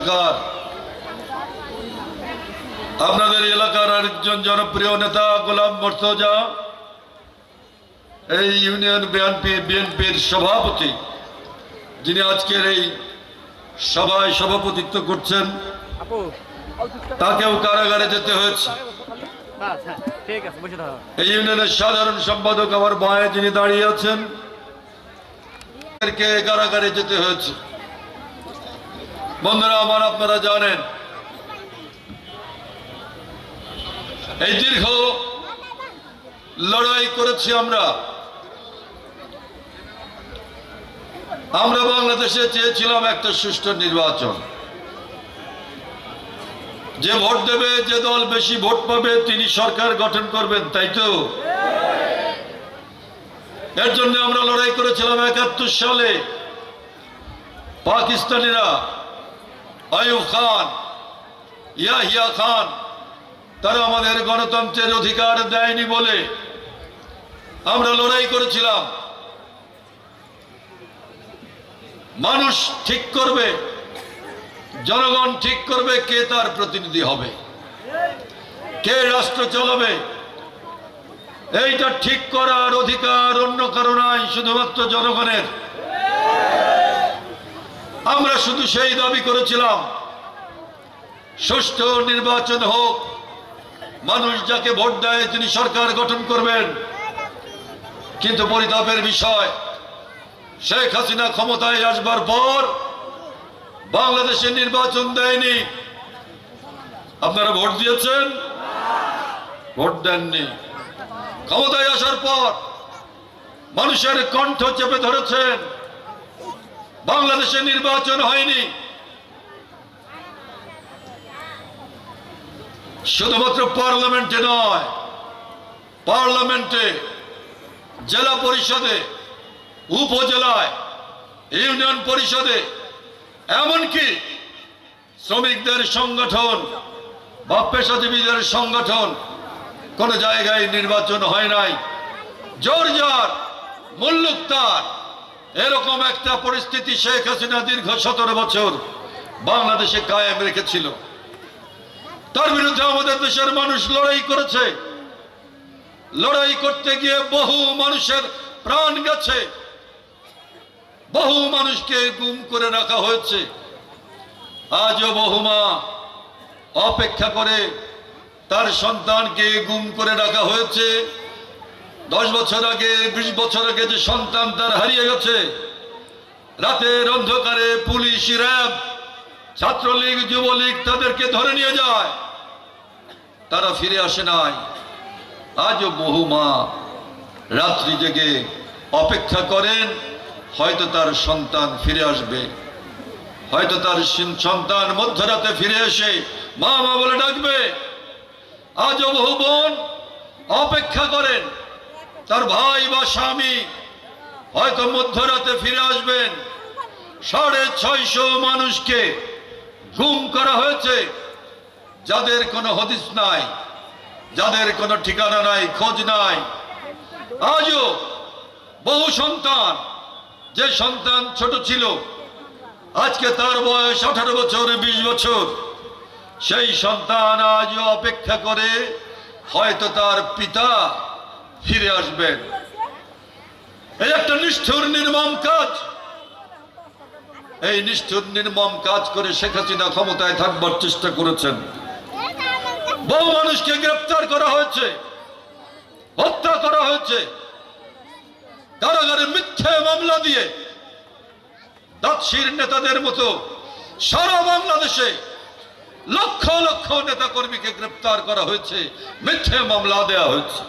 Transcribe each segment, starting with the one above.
সরকার। আপনাদের এলাকার আরেকজন জনপ্রিয় নেতা গোলাম মর্তজা এই ইউনিয়ন বিএনপি বিএনপির সভাপতি। যিনি আজকের এই সভায় সভাপতিত্ব করছেন তাকেও কারাগারে যেতে হয়েছে। হ্যাঁ এই ইউনিয়নের সাধারণ সম্পাদক আমার বায়ে যিনি দাঁড়িয়ে আছেন কারাগারে যেতে হয়েছে। বন্ধুরা, আমার আপনারা জানেন, এই দীর্ঘ লড়াই করেছি আমরা। আমরা বাংলাদেশে চেয়েছিলাম একটা সুষ্ঠু নির্বাচন। যে ভোট দেবে, যে দল বেশি ভোট পাবে, তিনি সরকার গঠন করবেন, তাই তো? এর জন্য আমরা লড়াই করেছিলাম একাত্তর সালে। পাকিস্তানিরা আয়ুব খান, ইয়াহিয়া খান, তারা আমাদের গণতন্ত্রের অধিকার দেয়নি বলে আমরা লড়াই করেছিলাম। মানুষ ঠিক করবে, জনগণ ঠিক করবে কে তার প্রতিনিধি হবে, কে রাষ্ট্র চালাবে। এইটা ঠিক করার অধিকার অন্য কারও নাই, শুধুমাত্র জনগণের। আমরা শুধু সেই দাবি করেছিলাম, সুষ্ঠু নির্বাচন হোক, মানুষ যাকে ভোট দেয় তিনি সরকার গঠন করবেন। কিন্তু পরিতাপের বিষয়, শেখ হাসিনা ক্ষমতায় আসবার পর বাংলাদেশে নির্বাচন দেয়নি। আপনারা ভোট দিয়েছেন? ভোট দেননি। ক্ষমতায় আসার পর মানুষের কণ্ঠ চেপে ধরেছেন। বাংলাদেশে নির্বাচন হয়নি। শুধুমাত্র পার্লামেন্টে নয়, পার্লামেন্টে, জেলা পরিষদে, উপজেলায়, ইউনিয়ন পরিষদে, এমনকি শ্রমিকদের সংগঠন বা পেশাজীবীদের সংগঠন কোন জায়গায় নির্বাচন হয় নাই। জোর জার মুল্লুকতার এরকম একটা পরিস্থিতি শেখ হাসিনা দীর্ঘ সতেরো বছর বাংলাদেশে কায়েম রেখেছিল। তার বিরুদ্ধে আমাদের দেশের মানুষ লড়াই করেছে। লড়াই করতে গিয়ে বহু মানুষের প্রাণ গেছে। বহু মানুষকে গুম করে রাখা হয়েছে। আজও বহু মা অপেক্ষা করে তার সন্তানকে গুম করে রাখা হয়েছে। দশ বছর আগে, বিশ বছর আগে যে সন্তান তার হারিয়ে গেছে, রাতের অন্ধকারে পুলিশ, র্যাব, ছাত্রলীগ, যুবলীগ তাদেরকে ধরে নিয়ে যায়। তারা ফিরে আসে নাই। আজও বহু মা রাত্রি জেগে অপেক্ষা করেন, হয়তো তার সন্তান ফিরে আসবে। হয়তো তার সন্তান মধ্যরাতে ফিরে এসে মা মা বলে ডাকবে। আজও বহু বোন অপেক্ষা করেন। তার ভাই বা স্বামী হয়তো মধ্যরাতে ফিরে আসবেন। সাড়ে ছয়শো মানুষকে গুম করা হয়েছে। যাদের কোনো হদিস নাই, যাদের কোনো ঠিকানা নাই, খোঁজ নাই। আজও বহু সন্তান, যে সন্তান ছোট ছিল, আজকে তার বয়স আঠারো বছর, বিশ বছর। সেই সন্তান আজও অপেক্ষা করে হয়তো তার পিতা ফিরে আসবেন এই একটা নিষ্ঠুর, নির্মম কাজ। এই নিষ্ঠুর, নির্মম কাজ করে শেখ হাসিনা ক্ষমতায় থাকবার চেষ্টা করেছেন। বহু মানুষকে গ্রেপ্তার করা হয়েছে, হত্যা করা হয়েছে। কারাগারে মিথ্যে মামলা দিয়ে দাৎসির নেতাদের মতো সারা বাংলাদেশে লক্ষ লক্ষ নেতা কর্মীকে গ্রেপ্তার করা হয়েছে, মিথ্যে মামলা দেয়া হয়েছে।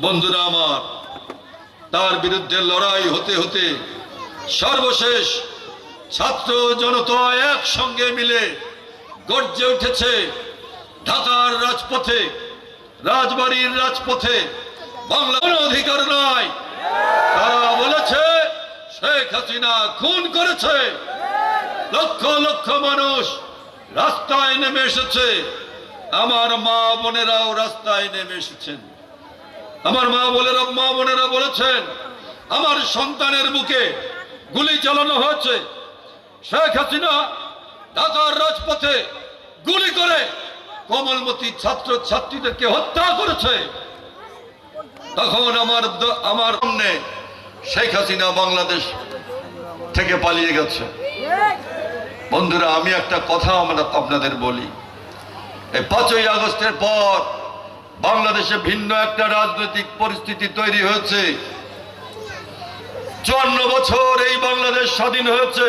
বন্ধুরা আমার, তার বিরুদ্ধে লড়াই হতে হতে সর্বশেষ ছাত্র জনতা একসঙ্গে মিলে গর্জে উঠেছে ঢাকার রাজপথে, রাজবাড়ির রাজপথে। বাংলা কোনো অধিকার নাই। তারা বলেছে, শেখ হাসিনা খুন করেছে। লক্ষ লক্ষ মানুষ রাস্তায় নেমে এসেছে। আমার মা বোনেরাও রাস্তায় নেমে এসেছেন। আমার মা বলে মা বোনেরা বলেছেন, আমার সন্তানের বুকে গুলি চালানো হয়েছে। শেখ হাসিনা ঢাকার রাজপথে গুলি করে কমলমতি ছাত্র ছাত্রীদেরকে হত্যা করেছে। তখন আমার আমার সামনে শেখ হাসিনা বাংলাদেশ থেকে পালিয়ে গেছে। বন্ধুরা, আমি একটা কথা আমরা আপনাদের বলি। এই পাঁচই আগস্টের পর বাংলাদেশে ভিন্ন একটা রাজনৈতিক পরিস্থিতি তৈরি হয়েছে। চুয়ান্ন বছর এই বাংলাদেশ স্বাধীন হয়েছে।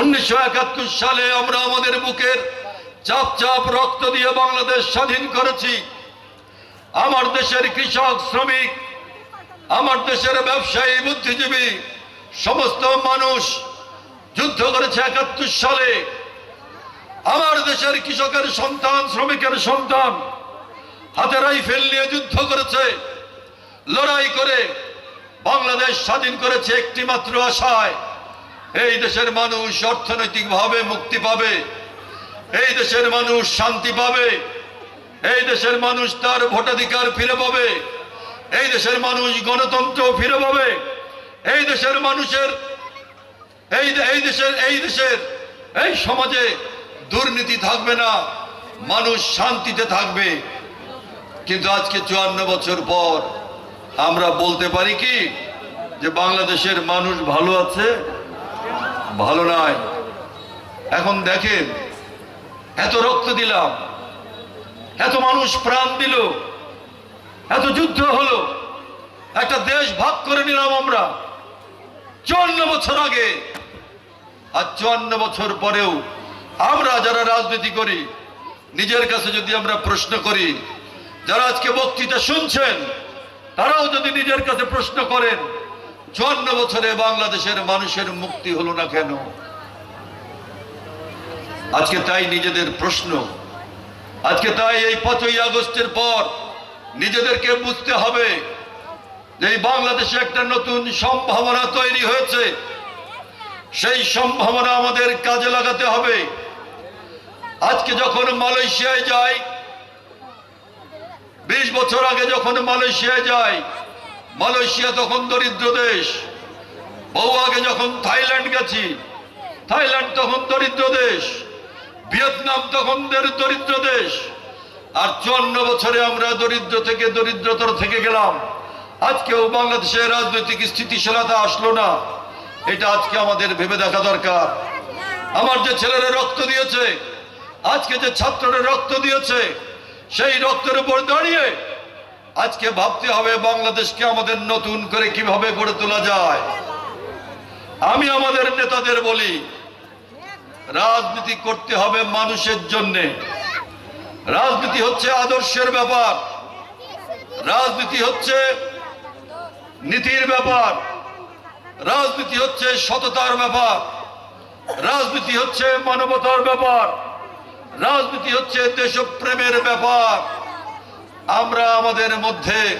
উনিশশো একাত্তর সালে আমরা আমাদের বুকের চাপ চাপ রক্ত দিয়ে বাংলাদেশ স্বাধীন করেছি। আমার দেশের কৃষক, শ্রমিক, আমার দেশের ব্যবসায়ী, বুদ্ধিজীবী, সমস্ত মানুষ যুদ্ধ করেছে একাত্তর সালে। আমার দেশের কৃষকের সন্তান, শ্রমিকের সন্তান হাতে রাইফেল নিয়ে যুদ্ধ করেছে। লড়াই করে বাংলাদেশ স্বাধীন করেছে একটি মাত্র আশায়। এই দেশের মানুষ অর্থনৈতিকভাবে মুক্তি পাবে। এই দেশের মানুষ শান্তি পাবে। এই দেশের মানুষ তার ভোটাধিকার ফিরে পাবে। এই দেশের মানুষ গণতন্ত্র ফিরে পাবে। এই দেশের মানুষের, এই এই দেশের এই দেশের, এই সমাজে দুর্নীতি থাকবে না। মানুষ শান্তিতে থাকবে। কিন্তু আজকে চুয়ান্ন বছর পর আমরা বলতে পারি কি যে বাংলাদেশের মানুষ ভালো আছে, ভালো নয় এখন দেখেন, এত রক্ত দিলাম, এত মানুষ প্রাণ দিল, এত যুদ্ধ হলো, একটা দেশ ভাগ করে নিলাম আমরা। চুয়ান্ন বছর আগে আর চুয়ান্ন বছর পরেও আমরা যারা রাজনীতি করি, নিজের কাছে যদি আমরা প্রশ্ন করি যারা আজকে বক্তৃতা শুনছেন, তারাও যদি নিজের কাছে প্রশ্ন করেন, চুয়ান্ন বছরে বাংলাদেশের মানুষের মুক্তি হলো না কেন? আজকে তাই নিজেদের প্রশ্ন। আজকে তাই এই পাঁচই আগস্টের পর নিজেদেরকে বুঝতে হবে যে বাংলাদেশে একটা নতুন সম্ভাবনা তৈরি হয়েছে। সেই সম্ভাবনা আমাদের কাজে লাগাতে হবে। আজকে যখন মালয়েশিয়ায় যাই বিশ বছর আগে যখন মালয়েশিয়ায় যাই মালয়েশিয়া তখন দরিদ্র দেশ। বহু আগে যখন থাইল্যান্ড গেছি, থাইল্যান্ড তখন দরিদ্র দেশ। ভিয়েতনাম তখন দরিদ্র দেশ। আর চুয়ান্ন বছরে আমরা দরিদ্র থেকে দরিদ্রতর থেকে গেলাম। আজকেও বাংলাদেশের রাজনৈতিক স্থিতিশীলতা আসলো না। এটা আজকে আমাদের ভেবে দেখা দরকার। আমার যে ছেলেরা রক্ত দিয়েছে, আজকে যে ছাত্ররা রক্ত দিয়েছে সেই রক্তের উপর দাঁড়িয়ে আজকে ভাবতে হবে বাংলাদেশকে আমাদের নতুন করে কীভাবে গড়ে তোলা যায়। আমি আমাদের নেতাদের বলি, রাজনীতি করতে হবে মানুষের জন্যে। রাজনীতি হচ্ছে আদর্শের ব্যাপার। রাজনীতি হচ্ছে নীতির ব্যাপার। রাজনীতি হচ্ছে সততার ব্যাপার। রাজনীতি হচ্ছে মানবতার ব্যাপার। রাজনীতি হচ্ছে দেশপ্রেমের ব্যাপার। আমরা আমাদের মধ্যে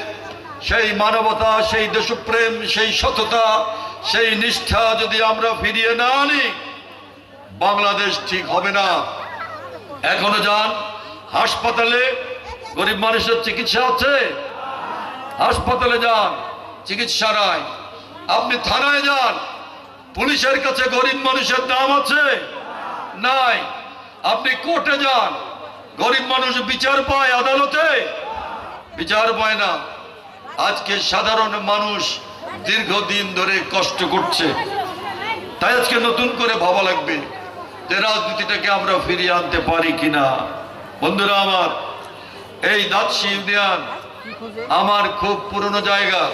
সেই মানবতা, সেই দেশপ্রেম, সেই সততা, সেই নিষ্ঠা যদি আমরা ফিরিয়ে না আনি, বাংলাদেশ ঠিক হবে না। এখনও যান, হাসপাতালে গরিব মানুষের চিকিৎসা আছে? হাসপাতালে যান, চিকিৎসা নাই। আপনি থানায় যান, পুলিশের কাছে গরিব মানুষের দাম আছে? নাই। আপনি কোর্টে যান। গরিব মানুষ বিচার পায় আদালতে। বিচার পায় না। আজকে সাধারণ মানুষ দীর্ঘদিন ধরে কষ্ট করছে। তাই আজকে নতুন করে ভাবা লাগবে যে রাজনীতিটাকে আমরা ফিরিয়ে আনতে পারি কিনা। বন্ধুরা আমার, এই দাৎসি ইউনিয়ন আমার খুব পুরনো জায়গা।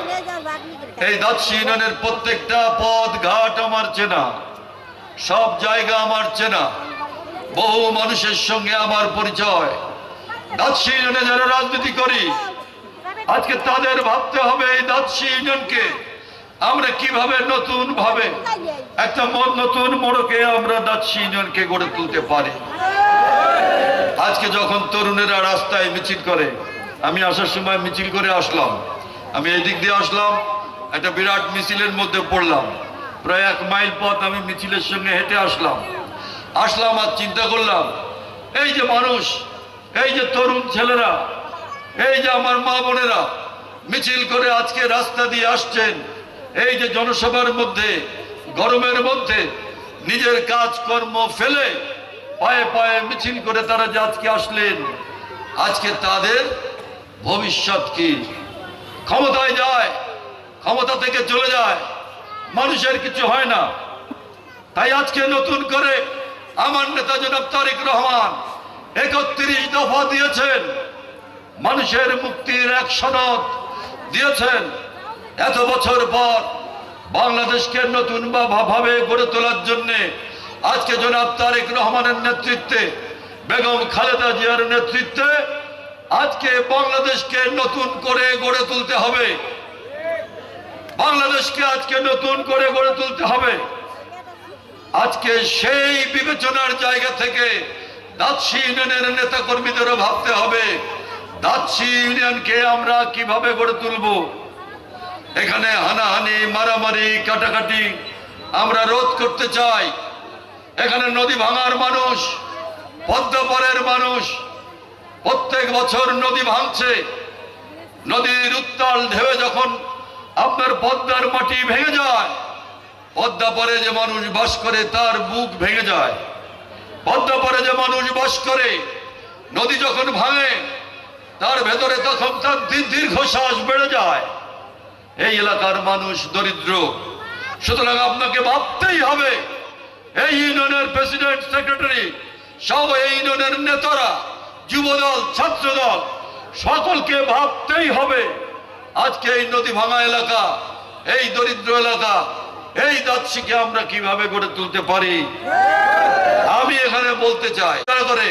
এই দাৎসি ইউনিয়নের প্রত্যেকটা পথ ঘাট আমার চেনা। সব জায়গা আমার চেনা। বহু মানুষের সঙ্গে আমার পরিচয়। দাৎসি ইউনিয়নে যারা রাজনীতি করি, আজকে তাদের ভাবতে হবে এই দাৎসি ইউনিয়নকে। আমরা কীভাবে নতুন ভাবে একটা নতুন মোড়কে আমরা দাৎসি ইউনিয়নকে গড়ে তুলতে পারি? আজকে যখন তরুণেরা রাস্তায় মিছিল করে, আমি আসার সময় মিছিল করে আসলাম। আমি এই দিক দিয়ে আসলাম, একটা বিরাট মিছিলের মধ্যে পড়লাম। প্রায় এক মাইল পথ আমি মিছিলের সঙ্গে হেঁটে আসলাম। আসলাম আর চিন্তা করলাম, এই যে মানুষ, এই যে তরুণ ছেলেরা, এই যে আমার মা বোনেরা মিছিল করে আজকে রাস্তা দিয়ে আসছেন, এই যে জনসভার মধ্যে, গরমের মধ্যে নিজের কাজকর্ম ফেলে পায়ে পায়ে মিছিল করে তারা যে আজকে আসলেন, আজকে তাদের ভবিষ্যৎ কি? ক্ষমতায় যায়, ক্ষমতা থেকে চলে যায়, মানুষের কিছু হয় না। তাই আজকে নতুন করে আমার নেতা জনাব তারেক রহমান একত্রিশ দফা দিয়েছেন। মানুষের মুক্তির এক সনদ দিয়েছেন। এত বছর পর বাংলাদেশকে নতুন ভাবে গড়ে তোলার জন্য আজকে জনাব তারেক রহমানের নেতৃত্বে, বেগম খালেদা জিয়ার নেতৃত্বে আজকে বাংলাদেশকে নতুন করে গড়ে তুলতে হবে। বাংলাদেশকে আজকে নতুন করে গড়ে তুলতে হবে। আজকে সেই বিবেচনার জায়গা থেকে দাচ্ছি ইউনিয়নের নেতা কর্মীদেরও ভাবতে হবে দাচ্ছি ইউনিয়নকে আমরা কীভাবে গড়ে তুলব? এখানে হানাহানি, মারামারি, কাটাকাটি আমরা রোধ করতে চাই। এখানে নদী ভাঙার মানুষ পদ্মপরের মানুষ, প্রত্যেক বছর নদী ভাঙছে। নদীর উত্তাল ঢেউ যখন আপনার পদ্মার মাটি ভেঙে যায় পদ্মা পরে যে মানুষ বাস করে, তার বুক ভেঙে যায়। পদ্মা পরে যে মানুষ বাস করে, নদী যখন ভাঙে, তার ভেতরে তখন তার দীর্ঘশ্বাস বেড়ে যায়। এই এলাকার মানুষ দরিদ্র। সুতরাং আপনাকে ভাবতেই হবে, এই ইউনিয়নের প্রেসিডেন্ট, সেক্রেটারি, সব এই ইউনিয়নের নেতারা, যুবদল, ছাত্রদল, সকলকে ভাবতেই হবে, আজকে এই নদী ভাঙা এলাকা, এই দরিদ্র এলাকা এই দাচ্ছিকে আমরা কীভাবে গড়ে তুলতে পারি? আমি এখানে বলতে চাই তারা করে,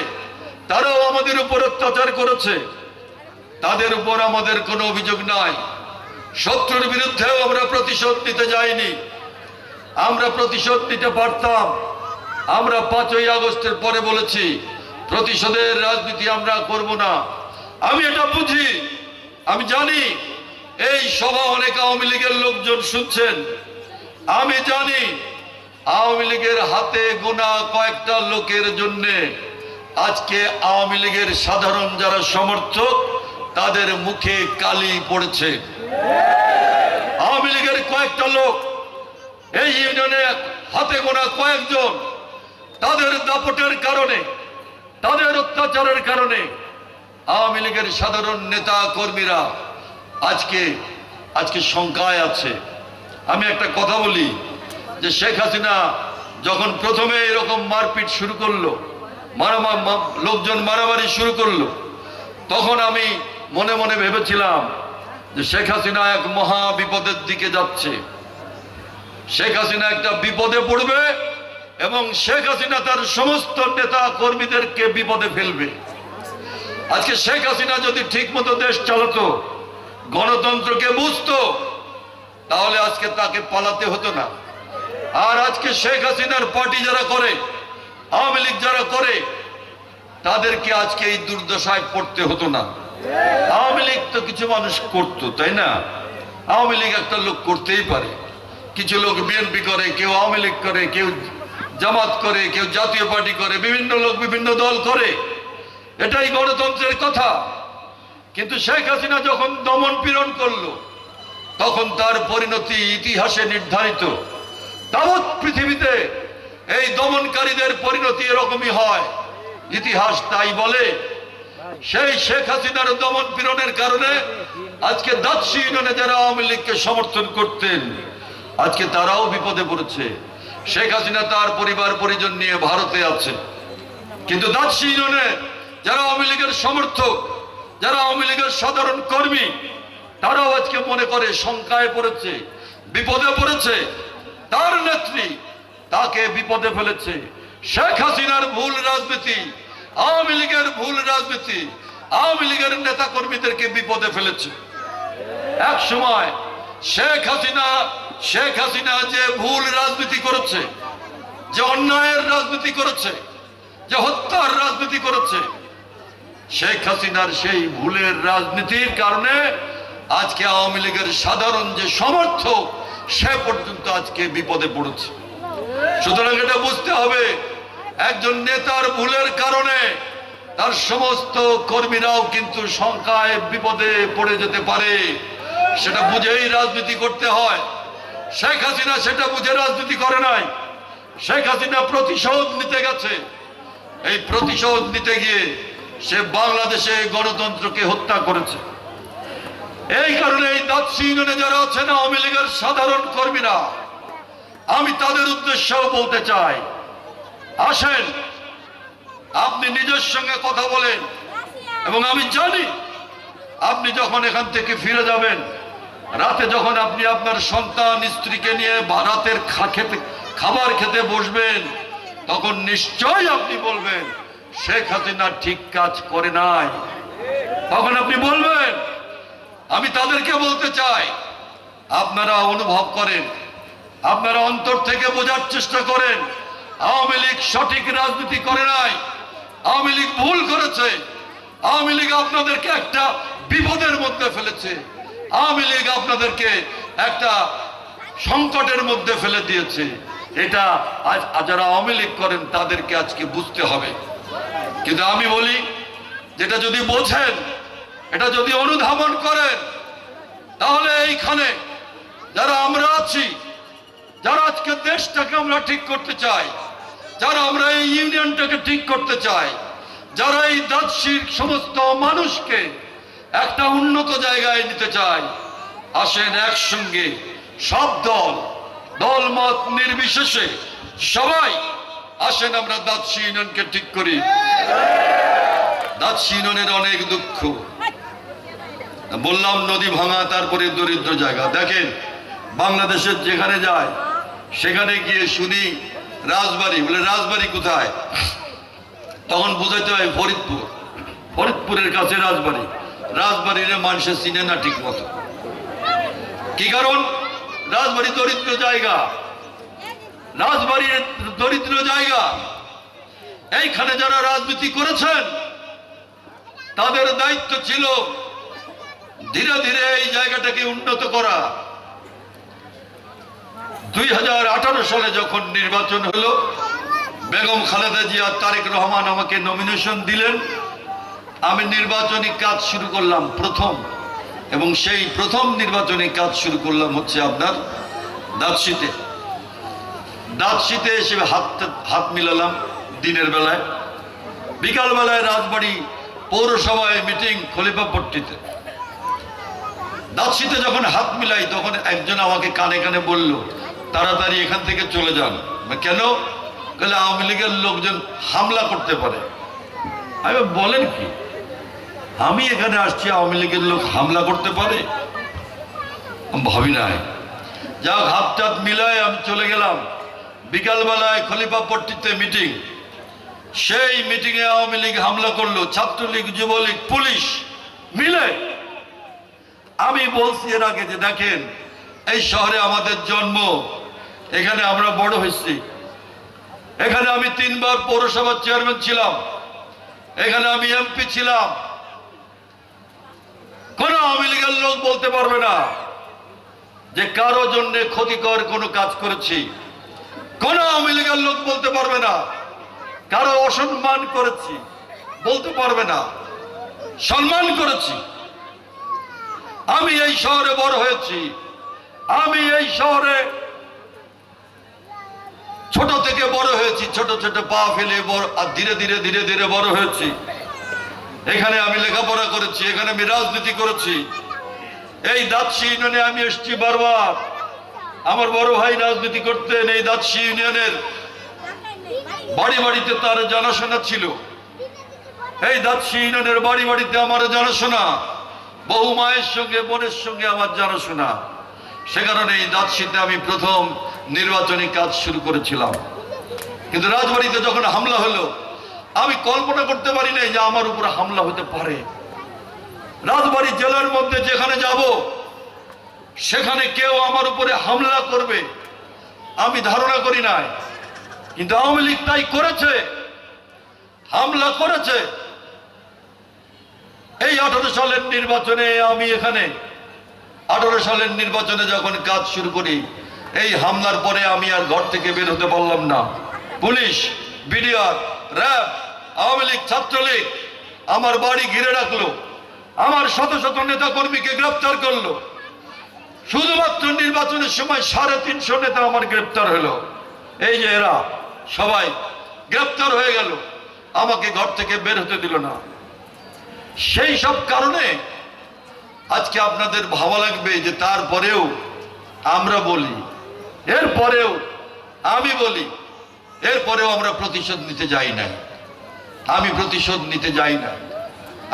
তারাও আমাদের উপর অত্যাচার করেছে। তাদের উপর আমাদের কোনো অভিযোগ নাই। শত্রুর বিরুদ্ধেও আমরা প্রতিশোধ নিতে যাইনি। আমরা প্রতিশোধ নিতে পারতাম। আমরা পাঁচই আগস্টের পরে বলেছি, প্রতিশোধের রাজনীতি আমরা করব না। আমি এটা বুঝি, আমি জানি, এই সভা অনেক আওয়ামী লীগের লোকজন শুনছেন। আমি জানি আওয়ামী লীগের হাতে গোনা কয়েকটা লোকের জন্যে আজকে আওয়ামী লীগের সাধারণ যারা সমর্থক, তাদের মুখে কালি পড়েছে। আওয়ামী লীগের কয়েকটা লোক, এই ইউনিয়নে হাতে গোনা কয়েকজন, তাদের দাপটের কারণে, তাদের অত্যাচারের কারণে আওয়ামী লীগের সাধারণ নেতা কর্মীরা আজকে আজকে শঙ্কায় আছে। আমি একটা কথা বলি, যে শেখ হাসিনা যখন প্রথমে এরকম মারপিট শুরু করল, মারামা লোকজন মারামারি শুরু করল, তখন আমি মনে মনে ভেবেছিলাম যে শেখ হাসিনা এক মহা বিপদের দিকে যাচ্ছে। শেখ হাসিনা একটা বিপদে পড়বে এবং শেখ হাসিনা তার সমস্ত নেতা কর্মীদেরকে বিপদে ফেলবে। আজকে শেখ হাসিনা যদি ঠিক মতো দেশ চালাতো, গণতন্ত্রকে বুঝতো তাহলে আজকে তাকে পালাতে হতো না। আর আজকে শেখ হাসিনার পার্টি যারা করে, আওয়ামী লীগ যারা করে, তাদেরকে আজকে এই দুর্দশায় পড়তে হতো না। আওয়ামী লীগ তো কিছু মানুষ করতো, তাই না? আওয়ামী লীগ একটা লোক করতেই পারে। কিছু লোক বিএনপি করে, কেউ আওয়ামী লীগ করে, কেউ জামাত করে, কেউ জাতীয় পার্টি করে, বিভিন্ন লোক বিভিন্ন দল করে। এটাই গণতন্ত্রের কথা। কিন্তু শেখ হাসিনা যখন দমন পীড়ন করল তখন তার পরিণতি ইতিহাসে নির্ধারিত। তাবৎ পৃথিবীতে এই দমনকারীদের পরিণতি এরকমই হয়। ইতিহাস তাই বলে, সেই শেখ হাসিনার দমন পীড়নের কারণে আজকে দাচ্ছি ইউনিয়নে যারা আওয়ামী লীগকে সমর্থন করতেন, আজকে তারাও বিপদে পড়েছে। শেখ হাসিনা তার পরিবার, পরিজন নিয়ে ভারতে আছে। কিন্তু দাচ্ছি ইউনিয়নে যারা আওয়ামী লীগের সমর্থক, যারা আওয়ামী লীগের সাধারণ কর্মী তারাও আজকে মনে করে শঙ্কায় পড়েছে, বিপদে পড়েছে। তার নেত্রী তাকে বিপদে ফেলেছে। শেখ হাসিনার ভুল রাজনীতি, আওয়ামী লীগের ভুল রাজনীতি, আওয়ামী লীগের নেতা কর্মীদেরকে বিপদে ফেলেছে। এক সময় শেখ হাসিনা শেখ হাসিনা যে ভুল রাজনীতি করেছে, যে অন্যায়ের রাজনীতি করেছে, যে হত্যার রাজনীতি করেছে, শেখ হাসিনার সেই ভুলের রাজনীতির কারণে আজকে আওয়ামী লীগের সাধারণ যে সমর্থক, সে পর্যন্ত আজকে বিপদে পড়েছে। সুতরাং এটা বুঝতে হবে, একজন নেতার ভুলের কারণে তার সমস্ত কর্মীরাও কিন্তু শঙ্কায় বিপদে পড়ে যেতে পারে। সেটা বুঝেই রাজনীতি করতে হয়। শেখ হাসিনা সেটা বুঝে রাজনীতি করে নাই। শেখ হাসিনা প্রতিশোধ নিতে গেছে। এই প্রতিশোধ নিতে গিয়ে সে বাংলাদেশে গণতন্ত্রকে হত্যা করেছে। এই কারণে এই ইউনিয়নে যারা আছেন, আওয়ামী লীগের সাধারণ কর্মীরা, আমি তাদের উদ্দেশ্যেও বলতে চাই, আসেন, আপনি নিজের সঙ্গে কথা বলেন, এবং আমি জানি আপনি যখন এখান থেকে ফিরে যাবেন, রাতে যখন আপনি আপনার সন্তান, স্ত্রীকে নিয়ে বা রাতের খা- খেতে, খাবার খেতে বসবেন, তখন নিশ্চয়ই আপনি বলবেন, শেখ হাসিনা ঠিক কাজ করে নাই। তখন আপনি বলবেন আমি তাদেরকে বলতে চাই, আপনারা অনুভব করেন, আপনারা অন্তর থেকে বোঝার চেষ্টা করেন, আওয়ামী লীগ সঠিক রাজনীতি করে নাই, আওয়ামী লীগ ভুল করেছে, আওয়ামী লীগ আপনাদেরকে একটা বিপদের মধ্যে ফেলেছে, আওয়ামী লীগ আপনাদেরকে একটা সংকটের মধ্যে ফেলে দিয়েছে, এটা আজ যারা আওয়ামী লীগ করেন তাদেরকে আজকে বুঝতে হবে। কিন্তু আমি বলি, যেটা যদি বোঝেন এটা যদি অনুধাবন করেন, তাহলে এইখানে যারা আমরা আছি, যারা আজকে দেশটাকে আমরা ঠিক করতে চাই, যারা আমরা এই ইউনিয়নটাকে ঠিক করতে চাই, যারা এই দার্শিক সমস্ত মানুষকে একটা উন্নত জায়গায় নিতে চাই, আসেন একসঙ্গে সব দল দল মত নির্বিশেষে সবাই আসেন আমরা দার্শি ইউনিয়নকে ঠিক করি। দার্শি ইউনিয়নের অনেক দুঃখ। বললাম, নদী ভাঙা, তারপরে দরিদ্র জায়গা। দেখেন বাংলাদেশের যেখানে যায়, সেখানে গিয়ে শুনি, রাজবাড়ি, বলে, রাজবাড়ি কোথায়? তখন বুঝাইতে হয় ফরিদপুর। ফরিদপুরের কাছে রাজবাড়ি। রাজবাড়ির মানুষের চিনে না ঠিক মতো। কি কারণ? রাজবাড়ি দরিদ্র জায়গা। রাজবাড়ির দরিদ্র জায়গা। এইখানে যারা রাজনীতি করেছেন, তাদের দায়িত্ব ছিল ধীরে ধীরে এই জায়গাটাকে উন্নত করা। দুই সালে যখন নির্বাচন হলো, বেগম খালেদা জিয়া, তারেক রহমান আমাকে নমিনেশন দিলেন। আমি নির্বাচনী কাজ শুরু করলাম প্রথম, এবং সেই প্রথম নির্বাচনী কাজ শুরু করলাম হচ্ছে আপনার দাঁতশিতে। দাঁতশিতে এসে হাত হাত মিলালাম দিনের বেলায়। বিকালবেলায় রাজবাড়ি, পৌরসভায় মিটিং খলিফাপট্টিতে। দাসিতে যখন হাত মিলাই তখন একজন আমাকে কানে কানে বলল, তাড়াতাড়ি এখান থেকে চলে যান। কেন? বলে, আওয়ামী লীগের লোকজন হামলা করতে পারে। আমি বলেন কি? আমি এখানে আসছি, আওয়ামী লীগের লোক হামলা করতে পারে? ভাবি নাই। যাক হাত টাত মিলায় আমি চলে গেলাম। বিকালবেলায় খলিফাপট্টিতে মিটিং। সেই মিটিংয়ে আওয়ামী লীগ হামলা করল, ছাত্রলীগ, যুবলীগ, পুলিশ মিলে আমি বলছি এর আগে যে দেখেন, এই শহরে আমাদের জন্ম, এখানে আমরা বড় হয়েছি। এখানে আমি তিনবার পৌরসভার চেয়ারম্যান ছিলাম। এখানে আমি এমপি ছিলাম। কোন আওয়ামী লীগের লোক বলতে পারবে না যে কারও জন্য ক্ষতিকর কোনো কাজ করেছি। কোন আওয়ামী লীগের লোক বলতে পারবে না। কারও অসম্মান করেছি। বলতে পারবে না। সম্মান করেছি। আমি এই শহরে বড় হয়েছি। আমি এই শহরে ছোট থেকে বড় হয়েছি। ছোট ছোট পা ফেলে আর ধীরে ধীরে ধীরে ধীরে বড় হয়েছি। এখানে আমি লেখাপড়া করেছি, এখানে আমি রাজনীতি করেছি। এই দাতশি ইউনিয়নে আমি এসেছি বারবার। আমার বড় ভাই রাজনীতি করতেন এই দাতশি ইউনিয়নের। বাড়ি বাড়িতে তার জানাশোনা ছিল। এই দাতশি ইউনিয়নের বাড়ি বাড়িতে আমার জানাশোনা। বহু মায়ের সঙ্গে, বোনের সঙ্গে আমার জানাশোনা। সে কারণে এই দাতশিতে আমি প্রথম নির্বাচনী কাজ শুরু করেছিলাম। কিন্তু রাজবাড়িতে যখন হামলা হলো, আমি কল্পনা করতে পারি নাই যে আমার উপরে হামলা হতে পারে। রাজবাড়ি জেলার মধ্যে যেখানে যাব, সেখানে কেউ আমার উপরে হামলা করবে, আমি ধারণা করি নাই। কিন্তু আওয়ামী লীগ তাই করেছে। হামলা করেছে। এই আঠারো সালের নির্বাচনে আমি এখানে, আঠারো সালের নির্বাচনে যখন কাজ শুরু করি, এই হামলার পরে আমি আর ঘর থেকে বের হতে পারলাম না। Police, BDR, RAB, Awami League, Chhatra League আমার বাড়ি ঘিরে রাখল। আমার শত শত নেতা কর্মীকে গ্রেপ্তার করল। শুধুমাত্র নির্বাচনের সময় সাড়ে তিনশো নেতা আমার গ্রেপ্তার হলো। এই যে এরা সবাই গ্রেপ্তার হয়ে গেল। আমাকে ঘর থেকে বের হতে দিল না। সেই সব কারণে আজকে আপনাদের ভাবা লাগবে যে তারপরেও আমরা বলি, এরপরেও আমি বলি, এরপরেও আমরা প্রতিশোধ নিতে যাই না আমি প্রতিশোধ নিতে যাই না।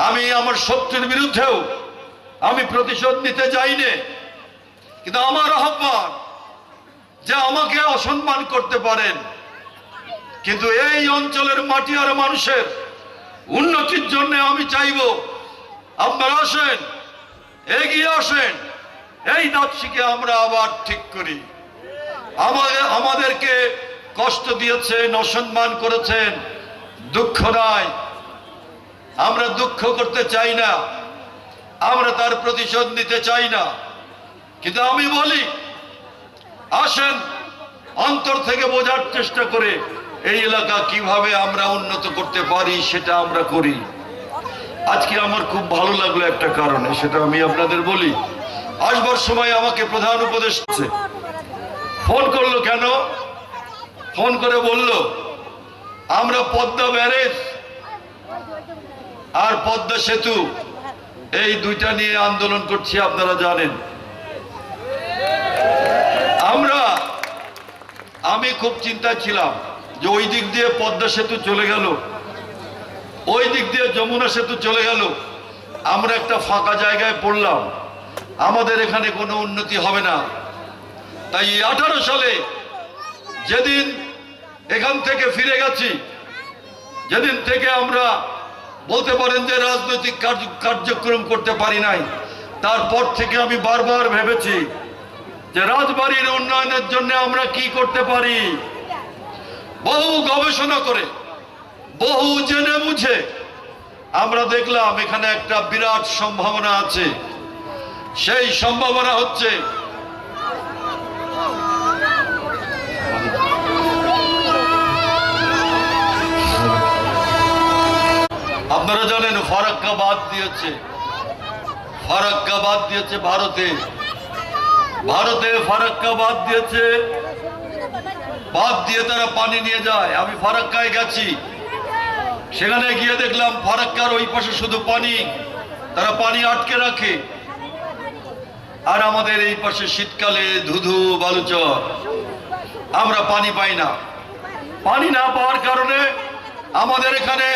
আমি আমার শত্রুর বিরুদ্ধেও আমি প্রতিশোধ নিতে যাই না। কিন্তু আমার আহ্বান যে আমাকে অসম্মান করতে পারেন। কিন্তু এই অঞ্চলের মাটি আর মানুষের উন্নতির জন্য আমি চাইব। আপনারা আসেন, এগিয়ে আসেন। এই দাপসিকে আমরা আবার ঠিক করি। আমাদের, আমাদেরকে কষ্ট দিয়েছেন, অসম্মান করেছেন, দুঃখ নাই। আমরা দুঃখ করতে চাই না। আমরা তার প্রতিশোধ নিতে চাই না। কিন্তু আমি বলি, আসেন, অন্তর থেকে বোঝার চেষ্টা করে এই এলাকা কীভাবে আমরা উন্নত করতে পারি সেটা আমরা করি। আজকে আমার খুব ভালো লাগল একটা কারণে, সেটা আমি আপনাদের বলি। আসবার সময় আমাকে প্রধান উপদেশ। ফোন করল কেন? ফোন করে বলল, আমরা পদ্মা ব্যারেজ আর পদ্মা সেতু, এই দুইটা নিয়ে আন্দোলন করছি, আপনারা জানেন। আমরা, আমি খুব চিন্তায় ছিলাম। যে ওই দিক দিয়ে পদ্মা সেতু চলে গেল, ওই দিক দিয়ে যমুনা সেতু চলে গেল। আমরা একটা ফাঁকা জায়গায় পড়লাম। আমাদের এখানে কোনো উন্নতি হবে না। তাই আঠারো সালে যেদিন এখান থেকে ফিরে গেছি, যেদিন থেকে আমরা বলতে পারেন যে রাজনৈতিক কার্য- কার্যক্রম করতে পারি নাই, তারপর থেকে আমি বারবার ভেবেছি যে রাজবাড়ির উন্নয়নের জন্য আমরা কি করতে পারি? বহু গবেষণা করে, বহু জেনে বুঝে আমরা দেখলাম এখানে একটা বিরাট সম্ভাবনা আছে। সেই সম্ভাবনা হচ্ছে আপনারা জানেন ফারাক্কা বাদ দিয়েছে। ফারাক্কা বাদ দিয়েছে ভারতে। ভারতে ফারাক্কা বাদ দিয়েছে বাদ দিয়ে তারা পানি নিয়ে যায়। আমি ফারাক্কায় গেছি। সেখানে গিয়ে দেখলাম ফারাক্কার ওই পাশে শুধু পানি। তারা পানি আটকে রাখে। আর আমাদের এই পাশে শীতকালে ধুধু বালুচর। আমরা পানি পাই না। পানি না পাওয়ার কারণে আমাদের এখানে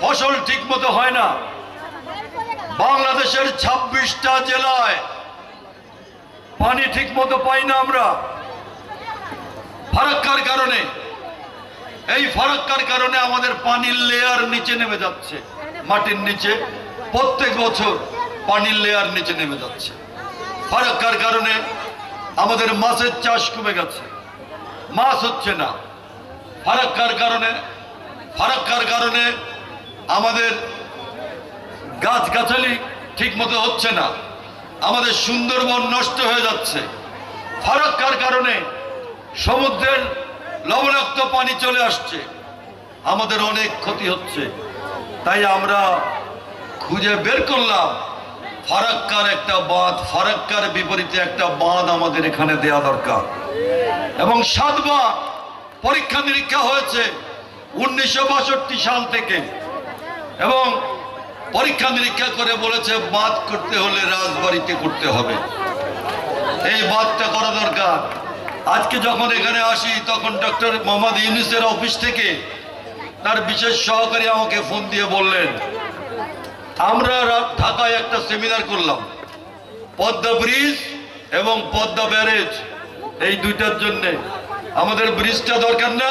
ফসল ঠিক মতো হয় না। বাংলাদেশের ছাব্বিশটা জেলায় পানি ঠিক মতো পাই না আমরা। ফারাক্কার কারণে। এই ফারাক্কার কারণে আমাদের পানির লেয়ার নিচে নেমে যাচ্ছে। মাটির নিচে প্রত্যেক বছর পানির লেয়ার নিচে নেমে যাচ্ছে। ফারাক্কার কারণে আমাদের মাছের চাষ কমে গেছে। মাছ হচ্ছে না। ফারাক্কার কারণে ফারাক্কার কারণে আমাদের গাছগাছালি ঠিক মতো হচ্ছে না। আমাদের সুন্দরবন নষ্ট হয়ে যাচ্ছে। ফারাক্কার কারণে সমুদ্রের লবণাক্ত পানি চলে আসছে। আমাদের অনেক ক্ষতি হচ্ছে। তাই আমরা খুঁজে বের করলাম। ফারাক্কার একটা বাঁধ, ফারাক্কার বিপরীতে একটা বাঁধ আমাদের এখানে দেয়া দরকার। এবং সাতবার পরীক্ষা নিরীক্ষা হয়েছে উনিশশো বাষট্টি সাল থেকে। এবং পরীক্ষা নিরীক্ষা করে বলেছে বাদ করতে হলে রাজবাড়িতে করতে হবে। এই বাদটা করা দরকার। আজকে যখন এখানে আসি, তখন ডক্টর মোহাম্মদ ইউনুসের অফিস থেকে তার বিশেষ সহকারী আমাকে ফোন দিয়ে বললেন, আমরা ঢাকায় একটা সেমিনার করলাম। পদ্মা ব্রিজ এবং পদ্মা ব্যারেজ, এই দুইটার জন্যে। আমাদের ব্রিজটা দরকার না?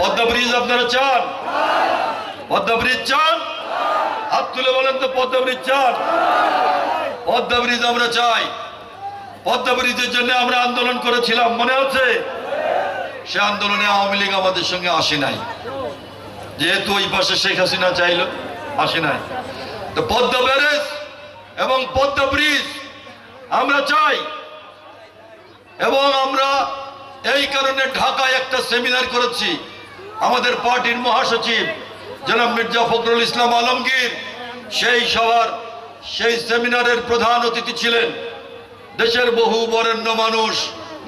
পদ্মা ব্রিজ আপনারা চান? পদ্মা ব্রিজ চান? হাত তুলে বলেন তো, পদ্মা ব্রিজ চান? পদ্মা ব্রিজ আমরা চাই। পদ্মা জন্য আমরা আন্দোলন করেছিলাম, মনে আছে? সে আন্দোলনে আওয়ামী লীগ আমাদের সঙ্গে আসে নাই। যেহেতু ওই পাশে শেখ হাসিনা চাইল, আসে নাই। তো পদ্মা ব্যারেজ এবং পদ্মা ব্রিজ আমরা চাই। এবং আমরা এই কারণে ঢাকায় একটা সেমিনার করেছি। আমাদের পার্টির মহাসচিব জনাব মির্জা ফখরুল ইসলাম আলমগীর, সেই সভার, সেই সেমিনারের প্রধান অতিথি ছিলেন। দেশের বহু বরেণ্য মানুষ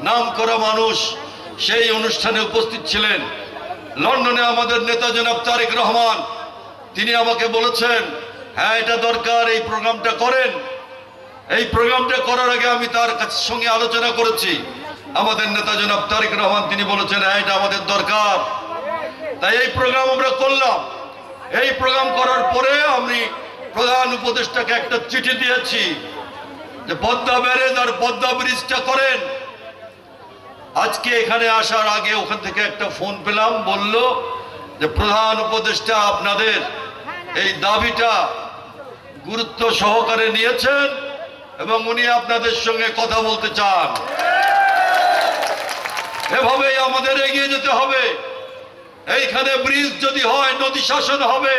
নাম করা মানুষ সেই অনুষ্ঠানে উপস্থিত ছিলেন। লন্ডনে আমাদের নেতা জনাব তারেক রহমান, তিনি আমাকে বলেছেন হ্যাঁ এটা দরকার, এই প্রোগ্রামটা করেন। এই প্রোগ্রামটা করার আগে আমি তার সঙ্গে আলোচনা করেছি। আমাদের নেতা জনাব তারেক রহমান, তিনি বলেছেন হ্যাঁ এটা আমাদের দরকার। তাই এই প্রোগ্রাম আমরা করলাম। এই প্রোগ্রাম করার পরে আমি প্রধান উপদেষ্টাকে একটা চিঠি দিয়েছি। যে পদ্মা ব্যারেজ আর পদ্মা ব্রিজটা করেন। আজকে এখানে আসার আগে ওখান থেকে একটা ফোন পেলাম, বলল যে প্রধান উপদেষ্টা আপনাদের এই দাবিটা গুরুত্ব সহকারে নিয়েছেন এবং উনি আপনাদের সঙ্গে কথা বলতে চান। এভাবেই আমাদের এগিয়ে যেতে হবে। এইখানে ব্রিজ যদি হয়, নদী শাসন হবে।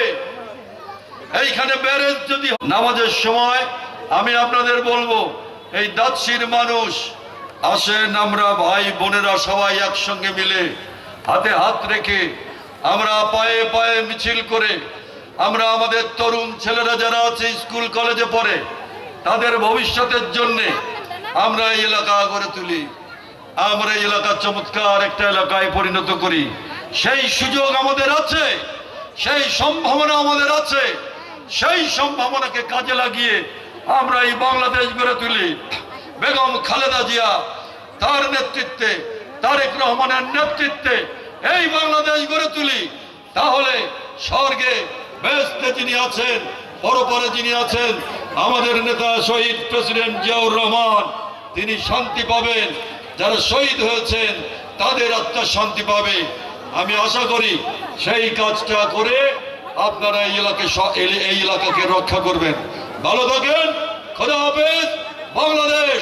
এইখানে ব্যারেজ যদি নামাজের সময় আমি আপনাদের বলব, এই দাচ্ছির মানুষ, আসেন আমরা ভাই বোনেরা সবাই একসঙ্গে মিলে হাতে হাত রেখে আমরা পায়ে পায়ে মিছিল করে আমরা আমাদের তরুণ ছেলেরা যারা আছে স্কুল, কলেজে পড়ে, তাদের ভবিষ্যতের জন্যে আমরা এই এলাকা গড়ে তুলি। আমরা এই এলাকা চমৎকার একটা এলাকায় পরিণত করি। সেই সুযোগ আমাদের আছে, সেই সম্ভাবনা আমাদের আছে, সেই সম্ভাবনাকে কাজে লাগিয়ে আমরা এই বাংলাদেশ গড়ে তুলি। বেগম খালেদা জিয়া তার নেতৃত্বে, তারেক রহমানের নেতৃত্বে এই বাংলাদেশ গড়ে তুলি। তাহলে স্বর্গে বেস্তে যিনি আছেন, পরপরে যিনি আছেন, আমাদের নেতা শহীদ প্রেসিডেন্ট জিয়াউর রহমান, তিনি শান্তি পাবেন। যারা শহীদ হয়েছেন, তাদের আত্মা শান্তি পাবে। আমি আশা করি সেই কাজটা করে আপনারা এই এলাকে এই এলাকাকে রক্ষা করবেন। ভালো থাকেন। খোদা হাফেজ। বাংলাদেশ,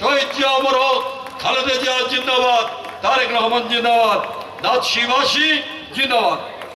শহীদ জিয়া অমর হক, খালেদা জিয়া জিন্দাবাদ, তারেক রহমান জিন্দাবাদ, দাদ শিবাসী জিন্দাবাদ।